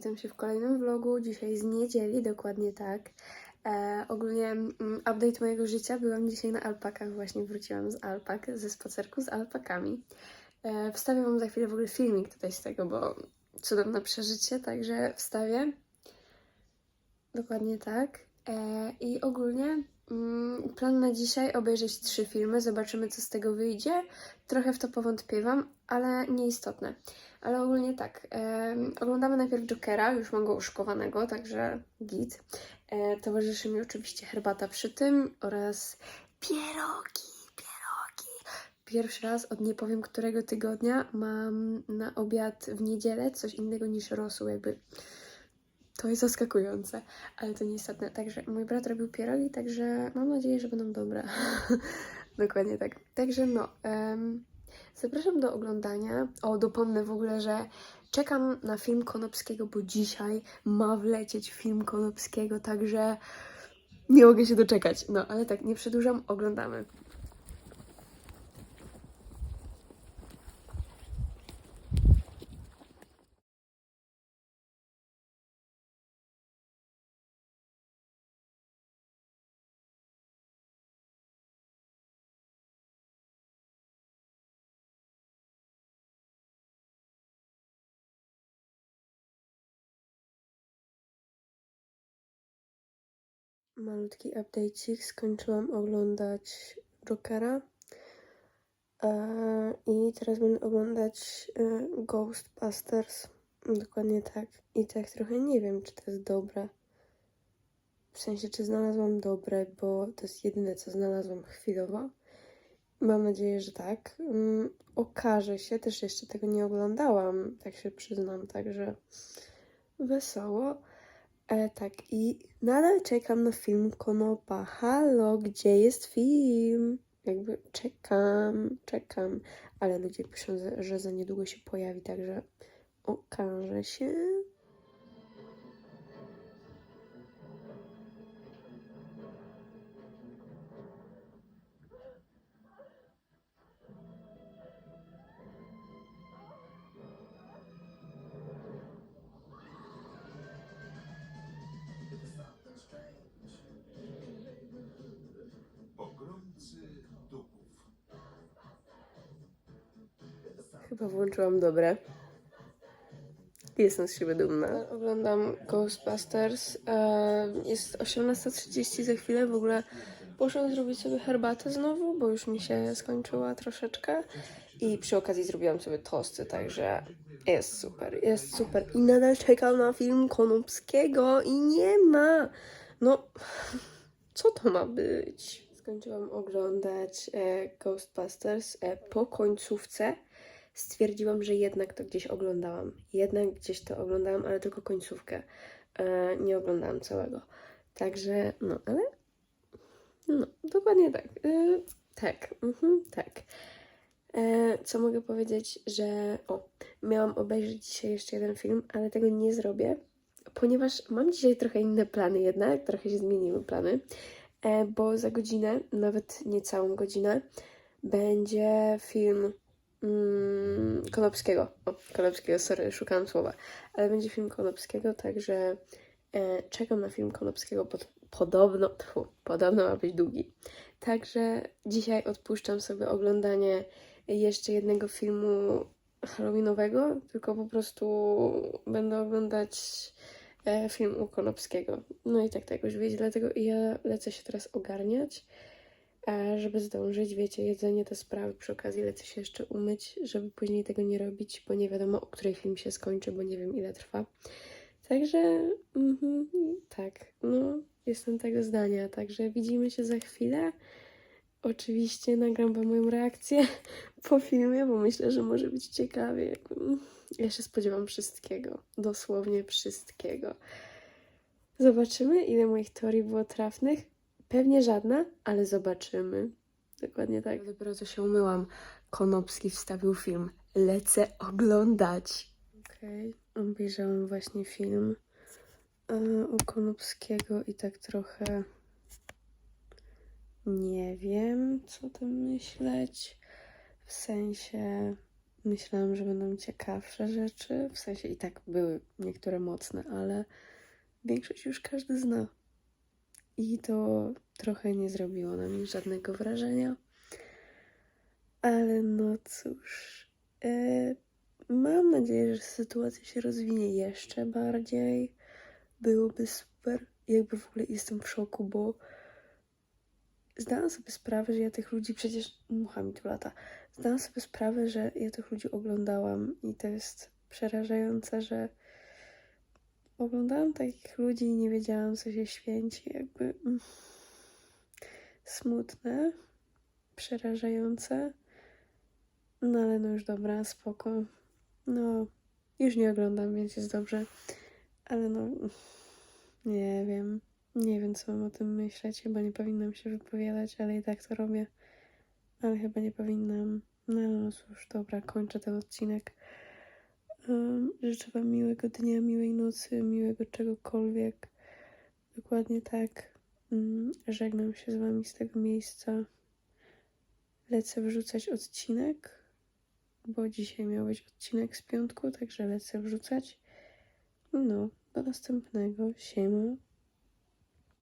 witam się w kolejnym vlogu. Dzisiaj z niedzieli, dokładnie tak. E, ogólnie mm, update mojego życia. Byłam dzisiaj na alpakach, właśnie wróciłam z alpak, ze spacerku z alpakami. E, wstawię wam za chwilę w ogóle filmik tutaj z tego, bo cudowne przeżycie, także wstawię. Dokładnie tak. E, I ogólnie plan na dzisiaj obejrzeć trzy filmy, zobaczymy co z tego wyjdzie. Trochę w to powątpiewam, ale nieistotne. Ale ogólnie tak, em, oglądamy najpierw Jokera, już mam go uszkowanego, także git. E, towarzyszy mi oczywiście herbata przy tym oraz pierogi, pierogi. Pierwszy raz od nie powiem którego tygodnia mam na obiad w niedzielę coś innego niż rosół, jakby to jest zaskakujące, ale to nieistotne. Także mój brat robił pierogi, także mam nadzieję, że będą dobre. Dokładnie tak. Także no, em, zapraszam do oglądania. O, dopomnę w ogóle, że czekam na film Konopskiego, bo dzisiaj ma wlecieć film Konopskiego, także nie mogę się doczekać. No, ale tak, nie przedłużam, oglądamy. Malutki update'cik. Skończyłam oglądać Jokera. E, I teraz będę oglądać e, Ghostbusters. Dokładnie tak. I tak trochę nie wiem, czy to jest dobre. W sensie, czy znalazłam dobre, bo to jest jedyne, co znalazłam chwilowo. Mam nadzieję, że tak. Mm, okaże się, też jeszcze tego nie oglądałam, tak się przyznam, także wesoło. E, tak, i nadal czekam na film Konopa. Halo, gdzie jest film? Jakby czekam, czekam, ale ludzie piszą, że- za niedługo się pojawi, także okaże się. Chyba włączyłam dobre. Jestem z siebie dumna. Oglądam Ghostbusters. Jest 18.30 za chwilę. W ogóle poszłam zrobić sobie herbatę znowu, bo już mi się skończyła troszeczkę. I przy okazji zrobiłam sobie tosty, także jest super, jest super. I nadal czekam na film Konopskiego i nie ma. No, co to ma być? Skończyłam oglądać e, Ghostbusters e, po końcówce stwierdziłam, że jednak to gdzieś oglądałam. Jednak gdzieś to oglądałam, ale tylko końcówkę. E, nie oglądałam całego. Także, no, ale. No, dokładnie tak. E, tak, mhm, tak. E, co mogę powiedzieć, że. O, miałam obejrzeć dzisiaj jeszcze jeden film, ale tego nie zrobię, ponieważ mam dzisiaj trochę inne plany, jednak trochę się zmieniły plany. E, bo za godzinę, nawet niecałą godzinę, będzie film mm, Konopskiego. O, Konopskiego, sorry, szukałam słowa. Ale będzie film Konopskiego, także e, czekam na film Konopskiego. Pod, podobno, tfu, podobno ma być długi. Także dzisiaj odpuszczam sobie oglądanie jeszcze jednego filmu Halloweenowego, tylko po prostu będę oglądać e, film u Konopskiego. No i tak, tak już wiecie, dlatego ja lecę się teraz ogarniać, żeby zdążyć, wiecie, jedzenie te sprawy, przy okazji lecę się jeszcze umyć, żeby później tego nie robić, bo nie wiadomo, o której film się skończy, bo nie wiem ile trwa. Także, mhm, tak, no, jestem tego zdania, także widzimy się za chwilę. Oczywiście nagram wam moją reakcję po filmie, bo myślę, że może być ciekawie. Ja się spodziewam wszystkiego, dosłownie wszystkiego. Zobaczymy, ile moich teorii było trafnych. Pewnie żadna, ale zobaczymy. Dokładnie tak. Dopiero co się umyłam. Konopski wstawił film. Lecę oglądać. Okej, obejrzałam właśnie film e, u Konopskiego i tak trochę nie wiem, co tam myśleć. W sensie myślałam, że będą ciekawsze rzeczy. W sensie i tak były niektóre mocne, ale większość już każdy zna. I to trochę nie zrobiło na mnie żadnego wrażenia. Ale no cóż. E, mam nadzieję, że sytuacja się rozwinie jeszcze bardziej. Byłoby super. Jakby w ogóle jestem w szoku, bo zdałam sobie sprawę, że ja tych ludzi przecież mucha mi tu lata. Zdałam sobie sprawę, że ja tych ludzi oglądałam i to jest przerażające, że oglądałam takich ludzi i nie wiedziałam, co się święci. Jakby mm, smutne, przerażające. No ale no już dobra, spoko. No, już nie oglądam, więc jest dobrze. Ale no, nie wiem. Nie wiem, co mam o tym myśleć. Chyba nie powinnam się wypowiadać, ale i tak to robię. Ale chyba nie powinnam. No, no cóż, dobra, kończę ten odcinek. Życzę Wam miłego dnia, miłej nocy, miłego czegokolwiek. Dokładnie tak. Mm, żegnam się z Wami z tego miejsca. Lecę wrzucać odcinek, bo dzisiaj miał być odcinek z piątku, także lecę wrzucać. No, do następnego. Siema.